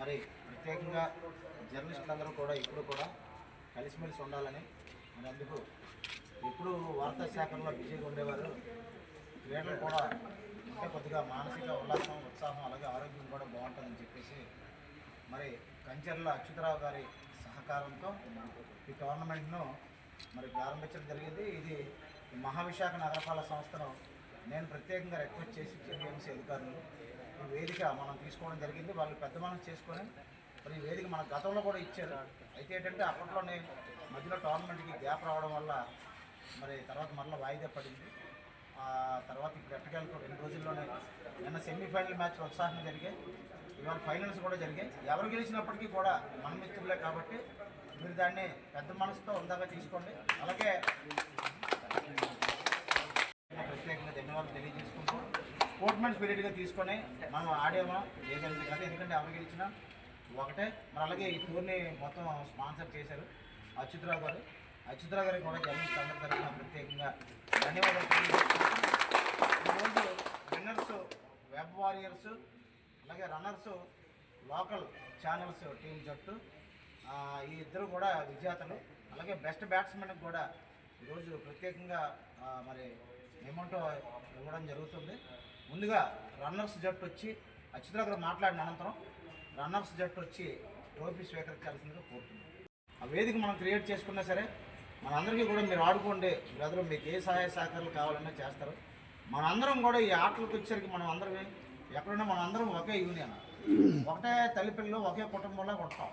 మరి ప్రత్యేకంగా జర్నలిస్టులందరూ కూడా ఇప్పుడు కూడా కలిసిమెలిసి ఉండాలని మరి అందుకు ఇప్పుడు వార్తా శాఖల్లో బిజీగా ఉండేవారు. క్రీడలు కూడా అంటే కొద్దిగా మానసిక ఉల్లాసం ఉత్సాహం అలాగే ఆరోగ్యం కూడా బాగుంటుందని చెప్పేసి మరి కంచర్ల అచ్యుతరావు గారి సహకారంతో ఈ టోర్నమెంట్ను మరి ప్రారంభించడం జరిగింది. ఇది మహావిశాఖ నగరపాలక సంస్థను నేను ప్రత్యేకంగా రిక్వెస్ట్ చేసి టీఎంసీ అధికారులు ఈ వేదిక మనం తీసుకోవడం జరిగింది. వాళ్ళు పెద్ద మనం చేసుకొని మరి ఈ వేదిక మన గతంలో కూడా ఇచ్చారు. అయితే ఏంటంటే అప్పట్లోనే మధ్యలో టోర్నమెంట్కి గ్యాప్ రావడం వల్ల మరి తర్వాత మరలా వాయిదా పడింది. ఆ తర్వాత ఇప్పుడు ఎట్టకేలకు రెండు రోజుల్లోనే నిన్న సెమీఫైనల్ మ్యాచ్ ఉత్సాహం జరిగాయి. ఇవాళ ఫైనల్స్ కూడా జరిగాయి. ఎవరు గెలిచినప్పటికీ కూడా మన మిత్రులే కాబట్టి మీరు దాన్ని పెద్ద మనసుతో ఉందాగా తీసుకోండి. అలాగే ప్రత్యేకంగా ధన్యవాదాలు తెలియజేసుకుంటూ స్పోర్ట్మెన్ స్పిరిట్గా తీసుకొని మనం ఆడేమా లేదంటే కదా ఎందుకంటే ఎవరు గెలిచినా ఒకటే. మరి అలాగే ఈ టూర్ని మొత్తం స్పాన్సర్ చేశారు అచ్యుతరావు గారు. అచ్యుతరావు గారికి కూడా జర్నలిస్ట్ అందరి తరఫున ప్రత్యేకంగా ధన్యవాదాలు తెలియజేసుకుంటూ ఈరోజు విన్నర్స్ వెబ్ వారియర్స్ అలాగే రన్నర్స్ లోకల్ ఛానల్స్ టీం జట్టు ఈ ఇద్దరు కూడా విజేతలు అలాగే బెస్ట్ బ్యాట్స్మెన్కి కూడా ఈరోజు ప్రత్యేకంగా మరి ఏమంటో ఇవ్వడం జరుగుతుంది. ముందుగా రన్నర్స్ జట్టు వచ్చి అచ్యుతరావు గారు మాట్లాడిన అనంతరం రన్నర్స్ జట్టు వచ్చి ట్రోఫీ స్వీకరించాల్సిందిగా కోరుతున్నాం. ఆ వేదిక మనం క్రియేట్ చేసుకున్నా సరే మనందరికీ కూడా మీరు ఆడుకోండి. బ్రదర్ మీకు ఏ సహాయ సహకారాలు కావాలన్నా చేస్తారు. మనందరం కూడా ఈ ఆటలకు వచ్చేసరికి మనం అందరం ఎక్కడున్నా మనం అందరం ఒకే యూనియన్ ఒకటే తల్లిపిల్లలు ఒకే కుటుంబంలో ఉంటాం.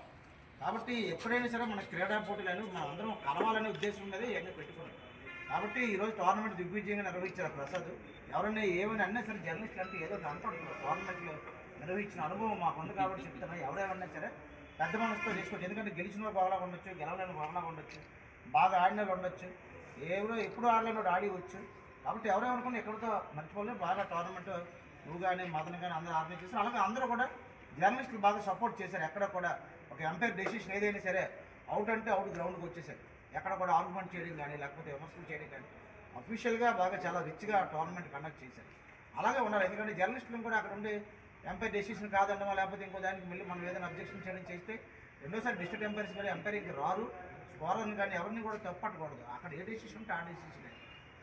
కాబట్టి ఎప్పుడైనా సరే మన క్రీడా పోటీలు అనేవి మనందరం కలవాలనే ఉద్దేశం ఉన్నది ఇవన్నీ పెట్టుకున్నాం. కాబట్టి ఈరోజు టోర్నమెంట్ దిగ్విజయంగా నిర్వహించారు ప్రసాద్. ఎవరైనా ఏమైనా అన్నా సరే జర్నలిస్ట్ అంటే ఏదో అనుకుంటున్నారు టోర్నమెంట్లో నిర్వహించిన అనుభవం మాకు ఉంది కాబట్టి చెప్తున్నా. ఎవరేమన్నా సరే పెద్ద మనసుతో చేసుకోవచ్చు ఎందుకంటే గెలిచిన బాగా ఉండొచ్చు గెలవలేని బాగా ఉండొచ్చు బాగా ఆడిన వాళ్ళు ఉండొచ్చు. ఎవరో ఎప్పుడు ఆడలేని వాడు ఆడివచ్చు కాబట్టి ఎవరేమనుకున్నా ఎక్కడితో మర్చిపోలేదు బాగా టోర్నమెంట్ నువ్వు కానీ మదన్ కానీ అందరూ ఆర్గనైజ్ చేశారు. అలాగే అందరూ కూడా జర్నలిస్టులు బాగా సపోర్ట్ చేశారు. ఎక్కడ కూడా ఒక ఎంపైర్ డెసిషన్ ఏదైనా సరే అవుట్ అంటే అవుట్ గ్రౌండ్కి వచ్చేసారు ఎక్కడ కూడా ఆర్గ్యుమెంట్ చేయడం కానీ లేకపోతే విమర్శలు చేయడం కానీ అఫీషియల్గా బాగా చాలా రిచ్గా టోర్నమెంట్ కండక్ట్ చేశారు. అలాగే ఉండాలి ఎందుకంటే జర్నలిస్టులను కూడా అక్కడ ఉండి ఎంపైర్ డెసిషన్ కాదనమా లేకపోతే ఇంకో దానికి మళ్ళీ మనం ఏదైనా అబ్జెక్షన్ చేయడం చేస్తే రెండోసారి డిస్ట్రిక్ట్ ఎంపైర్స్ కానీ ఎంపైరింగ్కి రారు. స్కోరర్ని కానీ ఎవరిని కూడా తప్పట్టకూడదు. అక్కడ ఏ డెసిషన్ ఉంటే ఆ డెసిషనే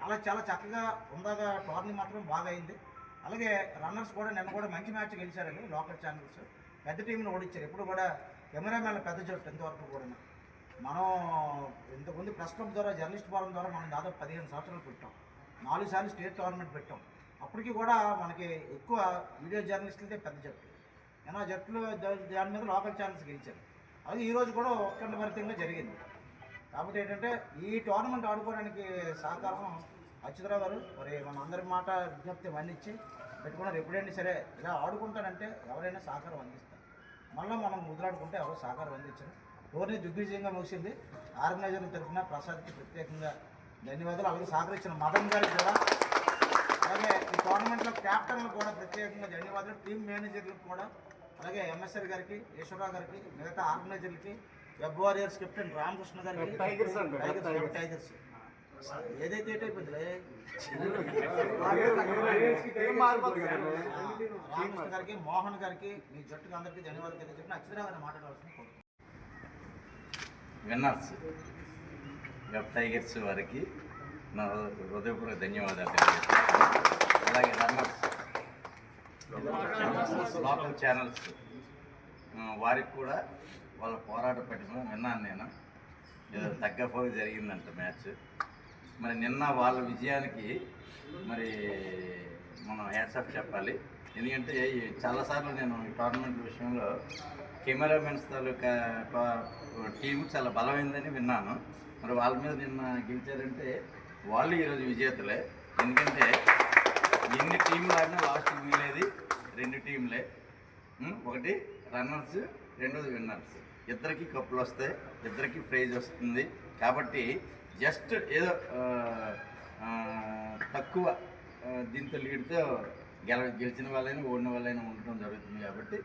అలా చాలా చక్కగా ఉందాగా టోర్నీ మాత్రం బాగా అయింది. అలాగే రన్నర్స్ కూడా నిన్న కూడా మంచి మ్యాచ్ గెలిచారు. లోకల్ ఛానల్స్ పెద్ద టీంని ఓడించారు. ఎప్పుడు కూడా కెమెరామెన్ల పెద్ద జట్టు ఎంతవరకు కూడా మనం ఇంతకుముందు ప్రెస్ క్లబ్ ద్వారా జర్నలిస్ట్ ఫోరం ద్వారా మనం దాదాపు పదిహేను సంవత్సరాలు పెట్టాం. నాలుగు సార్లు స్టేట్ టోర్నమెంట్ పెట్టాం. అప్పటికి కూడా మనకి ఎక్కువ వీడియో జర్నలిస్టులదే పెద్ద జట్టు. ఏమన్నా జట్లు దా- దాని మీద లోకల్ ఛానల్స్ గెలిచారు. అది ఈరోజు కూడా ఒక్కటి జరిగింది. కాకపోతే ఏంటంటే ఈ టోర్నమెంట్ ఆడుకోవడానికి సహకారం అచ్యుతరావు గారు మరి మన అందరి మాట విజ్ఞప్తి మన్నించి పెట్టుకున్నారు. ఎప్పుడైనా సరే ఇలా ఆడుకుంటానంటే ఎవరైనా సహకారం అందిస్తారు. మళ్ళీ మనం ముద్రాడుకుంటే ఎవరు సహకారం అందించరు. టోర్నీ దిగ్విజయంగా ముగిసింది ఆర్గనైజర్ తరఫున ప్రసాద్కి ప్రత్యేకంగా ధన్యవాదాలు. అలాగే సహకరించిన మదన్ గారికి కూడా. అలాగే ఈ టోర్నమెంట్లో క్యాప్టెన్లకు కూడా ప్రత్యేకంగా ధన్యవాదాలు. టీం మేనేజర్లకు కూడా. అలాగే ఎంఎస్ఆర్ గారికి ఈశ్వరరావు గారికి మిగతా ఆర్గనైజర్లకి వెబ్ వారియర్స్ కెప్టెన్ రామకృష్ణ గారికి టైగర్స్ టైగర్స్ ఏదైతే రామకృష్ణ గారికి మోహన్ గారికి మీ జట్టుకు అందరికీ ధన్యవాదాలు తెలియజెప్పిన అక్షరావు గారిని మాట్లాడవలసింది. విన్నర్స్. వెబ్ టైగర్స్ వారికి నా హృదయపూర్వక ధన్యవాదాలు అలాగే రన్నర్స్. Local channels. వారికి కూడా వాళ్ళ పోరాట పట్టిన విన్నాను నేను. ఏదో తగ్గపోయి జరిగిందంట మ్యాచ్. మరి నిన్న వాళ్ళ విజయానికి మరి మనం హ్యాట్సాప్ చెప్పాలి. ఎందుకంటే ఈ చాలాసార్లు నేను ఈ టోర్నమెంట్ విషయంలో కెమెరామెన్స్ తాలూకా టీం చాలా బలమైందని విన్నాను. మరి వాళ్ళ మీద నిన్న గెలిచారంటే వాళ్ళు ఈరోజు విజేతలే. ఎందుకంటే ఎన్ని టీంలు ఆడినా లాస్ట్ మిగిలేది రెండు టీంలే. ఒకటి రన్నర్స్ రెండోది విన్నర్స్. ఇద్దరికి కప్పులు వస్తాయి ఇద్దరికి ప్రైజ్ వస్తుంది. కాబట్టి జస్ట్ ఏదో తక్కువ దీంతో లీడ్తో గెల గెలిచిన వాళ్ళైనా ఓడిన వాళ్ళైనా ఉండటం జరుగుతుంది కాబట్టి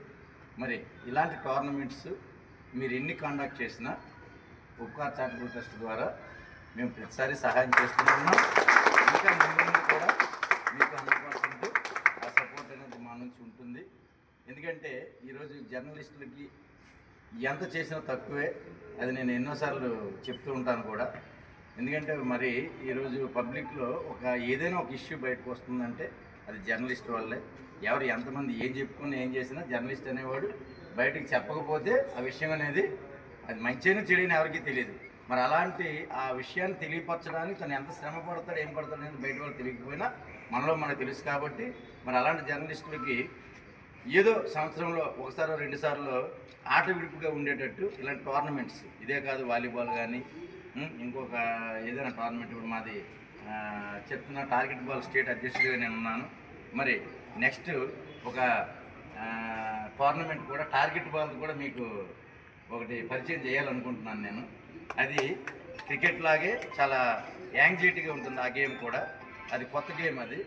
మరి ఇలాంటి టోర్నమెంట్స్ మీరు ఎన్ని కండక్ట్ చేసినా ఉపకార్ చారిటబుల్ ట్రస్ట్ ద్వారా మేము ప్రతిసారి సహాయం చేస్తున్నాం ఇంకా మిమ్మల్ని ముందు కూడా మీకు హండ్రెడ్ పర్సెంట్ ఆ సపోర్ట్ అనేది మా నుంచి ఉంటుంది. ఎందుకంటే ఈరోజు జర్నలిస్టులకి ఎంత చేసినా తక్కువే. అది నేను ఎన్నోసార్లు చెప్తూ ఉంటాను కూడా. ఎందుకంటే మరి ఈరోజు పబ్లిక్లో ఒక ఏదైనా ఒక ఇష్యూ బయటకు వస్తుందంటే అది జర్నలిస్ట్ వల్లే ఎవరు ఎంతమంది ఏం చెప్పుకుని ఏం చేసినా జర్నలిస్ట్ అనేవాడు బయటకు చెప్పకపోతే ఆ విషయం అనేది అది మంచిగానే చెడని ఎవరికీ తెలియదు. మరి అలాంటి ఆ విషయాన్ని తెలియపరచడానికి తను ఎంత శ్రమ పడతాడు ఏం పడతాడు అనేది బయట వాళ్ళు తెలియకపోయినా మనలో మనకు తెలుసు కాబట్టి మరి అలాంటి జర్నలిస్టులకి ఏదో సంవత్సరంలో ఒకసారి రెండు సార్లు ఆట విడుపుగా ఉండేటట్టు ఇలాంటి టోర్నమెంట్స్. ఇదే కాదు వాలీబాల్ కానీ ఇంకొక ఏదైనా టోర్నమెంట్ ఇప్పుడు మాది చెప్తున్న టార్గెట్ బాల్ స్టేట్ అధ్యక్షుడిగా నేను ఉన్నాను. మరి నెక్స్ట్ ఒక టోర్నమెంట్ కూడా టార్గెట్ బాల్ కూడా మీకు ఒకటి పరిచయం చేయాలనుకుంటున్నాను నేను. అది క్రికెట్ లాగే చాలా యాంగ్జైటీగా ఉంటుంది ఆ గేమ్ కూడా. అది కొత్త గేమ్ అది.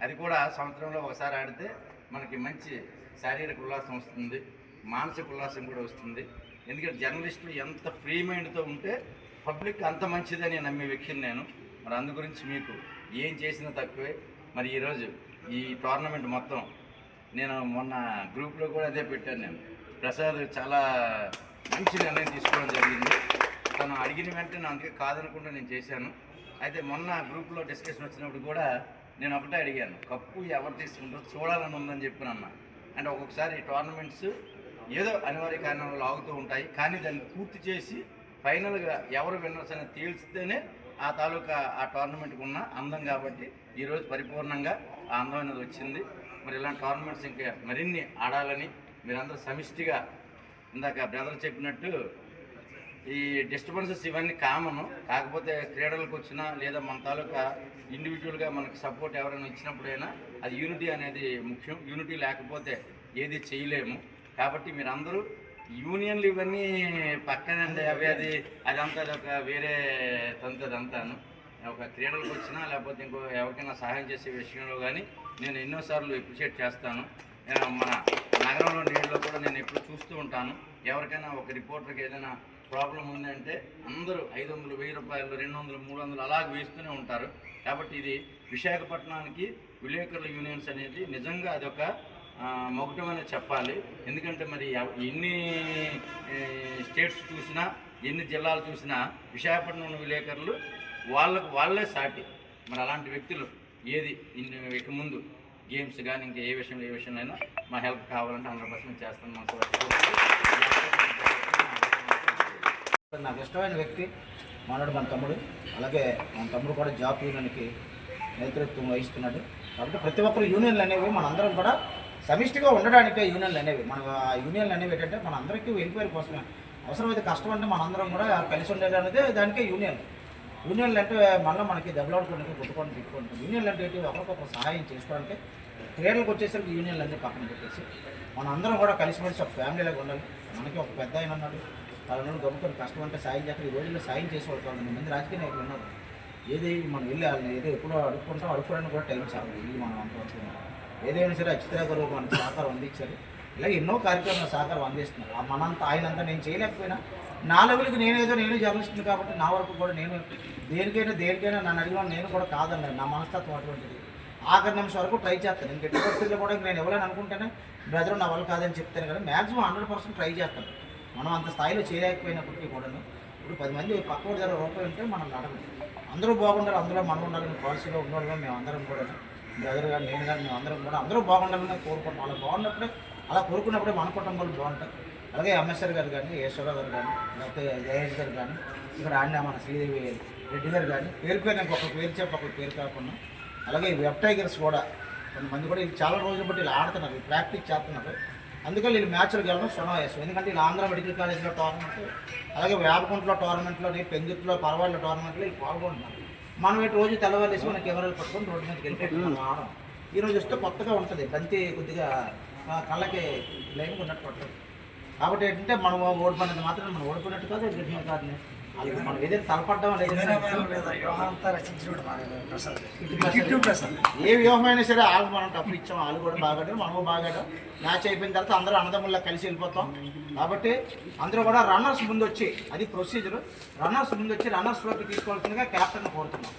అది కూడా సంవత్సరంలో ఒకసారి ఆడితే మనకి మంచి శారీరక ఉల్లాసం వస్తుంది. మానసిక ఉల్లాసం కూడా వస్తుంది. ఎందుకంటే జర్నలిస్టులు ఎంత ఫ్రీ మైండ్తో ఉంటే పబ్లిక్ అంత మంచిదని నమ్మే వ్యక్తిని నేను. మరి అందు గురించి మీకు ఏం చేసినా తక్కువే. మరి ఈరోజు ఈ టోర్నమెంట్ మొత్తం నేను మొన్న గ్రూప్లో కూడా అదే పెట్టాను నేను. ప్రసాద్ చాలా మంచి నిర్ణయం తీసుకోవడం జరిగింది. తను అడిగిన వెంటనే అందుకే కాదనకుండా నేను చేశాను. అయితే మొన్న గ్రూప్లో డిస్కషన్ వచ్చినప్పుడు కూడా నేను ఒకటే అడిగాను. కప్పు ఎవరు తీసుకుంటారో చూడాలని ఉందని చెప్పిన అన్న. అంటే ఒక్కొక్కసారి టోర్నమెంట్స్ ఏదో అనివార్య కారణాలు ఆగుతూ ఉంటాయి. కానీ దాన్ని పూర్తి చేసి ఫైనల్గా ఎవరు విన్నర్స్ అనేది తేల్చితేనే ఆ తాలూకా ఆ టోర్నమెంట్కి ఉన్న అందం కాబట్టి ఈరోజు పరిపూర్ణంగా ఆ అందం అనేది వచ్చింది. మరి ఇలాంటి టోర్నమెంట్స్ ఇంకా మరిన్ని ఆడాలని మీరందరూ సమిష్టిగా ఇందాక బ్రదర్ చెప్పినట్టు ఈ డిస్టర్బెన్సెస్ ఇవన్నీ కామను. కాకపోతే క్రీడలకు వచ్చినా లేదా మన తాలూకా ఇండివిజువల్గా మనకు సపోర్ట్ ఎవరైనా ఇచ్చినప్పుడైనా అది యూనిటీ అనేది ముఖ్యం. యూనిటీ లేకపోతే ఏది చేయలేము. కాబట్టి మీరందరూ యూనియన్లు ఇవన్నీ పక్కనండి అవి అది అదంతా ఒక వేరే తంతు అంతాను. ఒక క్రీడలకు వచ్చినా లేకపోతే ఇంకో ఎవరికైనా సహాయం చేసే విషయంలో కానీ నేను ఎన్నోసార్లు అప్రిషియేట్ చేస్తాను. మన నగరంలో నీళ్ళలో కూడా నేను ఎప్పుడు చూస్తూ ఉంటాను. ఎవరికైనా ఒక రిపోర్టర్కి ఏదైనా ప్రాబ్లం ఉందంటే అందరూ ఐదు వందలు వెయ్యి రూపాయలు రెండు వందలు మూడు వందలు అలాగ వేస్తూనే ఉంటారు. కాబట్టి ఇది విశాఖపట్నానికి విలేకరుల యూనియన్స్ అనేది నిజంగా అదొక మొగటం అనేది చెప్పాలి. ఎందుకంటే మరి ఎన్ని స్టేట్స్ చూసినా ఎన్ని జిల్లాలు చూసినా విశాఖపట్నం విలేకరులు వాళ్ళకు వాళ్ళే సాటి. మరి అలాంటి వ్యక్తులు ఏది? ఇక ముందు గేమ్స్ కానీ ఇంకా ఏ విషయంలో ఏ విషయంలో అయినా మా హెల్ప్ కావాలంటే హండ్రెడ్ పర్సెంట్ చేస్తాను నాకు ఇష్టమైన వ్యక్తి మనోడు మన తమ్ముడు. అలాగే మన తమ్ముడు కూడా జాబ్ యూనియన్కి నేతృత్వం వహిస్తున్నాడు. కాబట్టి ప్రతి ఒక్కరు యూనియన్లు అనేవి మనందరం కూడా సమిష్టిగా ఉండడానికే యూనియన్లు అనేవి. మన ఆ యూనియన్లు అనేవి ఏంటంటే మన అందరికీ ఎంక్వైరీ కోసమే. అవసరమైతే కష్టం అంటే మనందరం కూడా కలిసి ఉండేది అనేది దానికే యూనియన్ యూనియన్లు అంటే మళ్ళీ మనకి దెబ్బలాడుకోవడానికి కొట్టుకోవడానికి తిట్టుకుంటాం యూనియన్లు అంటే ఏంటి? ఒకరికొకరు సహాయం చేసుకోవడానికి క్రీడలకు వచ్చేసరికి యూనియన్లు అన్నీ పక్కన పెట్టేసి మన అందరం కూడా కలిసిమెలిసి ఒక ఫ్యామిలీలాగా ఉండాలి. మనకి ఒక పెద్ద ఆయన ఉన్నాడు. వాళ్ళు గమ్ముకొని కష్టం అంటే సాయం చేస్తారు ఈ రోజుల్లో సాయం చేసేవాళ్ళు కాదు మంది రాజకీయ నాయకులు ఉన్నారు. ఏది మనం వెళ్ళి వాళ్ళని ఏదో ఎప్పుడో అడుక్కుంటాం అడుక్కోవడానికి కూడా టైం చాలా వెళ్ళి మనం అంతవరకు ఏదైనా సరే అచ్చిత గారు మనకి సహకారం అందించారు. ఇలా ఎన్నో కార్యక్రమాలు సహకారం అందిస్తున్నారు. ఆ మనంత ఆయనంతా నేను చేయలేకపోయినా నా లెవెల్కి నేనేదో నేను జర్నలిస్ట్ని కాబట్టి నా వరకు కూడా నేను దేనికైనా దేనికైనా నన్ను అడిగిన నేను కూడా కాదన్నాను నా మనస్తత్వం అటువంటిది. ఆఖరి నిమిషం వరకు ట్రై చేస్తాను. ఇంక ఎట్టి పరిస్థితుల్లో కూడా నేను ఎవరైనా అనుకుంటేనే బ్రదర్ నా వల్ల కాదని చెప్తాను కదా. మ్యాక్సిమం హండ్రెడ్ పర్సెంట్ ట్రై చేస్తాను. మనం అంత స్థాయిలో చేయలేకపోయినప్పటికీ కూడా ఇప్పుడు పది మంది పక్క దగ్గర రూపాయి ఉంటే మనం నడవదు అందరూ బాగుండాలి అందులో మనం ఉండాలని పాలసీలో ఉన్నవాళ్ళం మేము అందరం కూడా బ్రదర్ కానీ నేను కానీ మేము అందరం కూడా అందరూ బాగుండాలని కోరుకుంటాం. అలా బాగున్నప్పుడే అలా కోరుకున్నప్పుడే మన కుటుంబాలు బాగుంటాయి అలాగే ఎంఎస్ఆర్ గారు కానీ ఈశ్వరరావు గారు కానీ లేకపోతే జయేష్ గారు కానీ ఇక్కడ ఆడిన మన శ్రీదేవి రెడ్డి గారు కానీ పేరు పేరు నాకు ఒక పేరు చెప్ప ఒక పేరు కాకుండా అలాగే ఈ వెబ్ టైగర్స్ కూడా కొంతమంది కూడా వీళ్ళు చాలా రోజులు బట్టి వీళ్ళు ఆడుతున్నారు ప్రాక్టీస్ చేస్తున్నారు. అందుకని వీళ్ళు మ్యాచ్లు వెళ్ళడం సునాయాసం ఎందుకంటే వీళ్ళు ఆంధ్ర మెడికల్ కాలేజ్లో టోర్నమెంట్ అలాగే వేపకుంట్లో టోర్నమెంట్లో పెందుట్లో పర్వాళ్ళ టోర్నమెంట్లో వీళ్ళు పాల్గొంటున్నారు. మనం ఇటు రోజు తెల్లవారేసి మన కెమెరాలు పట్టుకొని రోడ్డు మీదకి వెళ్ళిపోతున్నాం ఆడం ఈరోజు వస్తే కొత్తగా ఉంటుంది. బంతి కొద్దిగా కళ్ళకి లైన్ ఉన్నట్టు పడుతుంది కాబట్టి ఏంటంటే మనం ఓడిపోయినది మాత్రం మనం ఓడిపోయినట్టు కాదు గెలిచిన కాదు మనం తలపడ్డం ఏ వ్యూహం అయినా సరే వాళ్ళు మనం టఫ్ ఇచ్చాం వాళ్ళు కూడా బాగాడు మనము బాగాడు. మ్యాచ్ అయిపోయిన తర్వాత అందరూ అన్నదమ్ముల్లా కలిసి వెళ్ళిపోతాం. కాబట్టి అందరూ కూడా రన్నర్స్ ముందు వచ్చి అది ప్రొసీజర్. రన్నర్స్ ముందు వచ్చి రన్నర్స్లోకి తీసుకోవాల్సిందిగా కెప్టెన్ కోరుతున్నాం.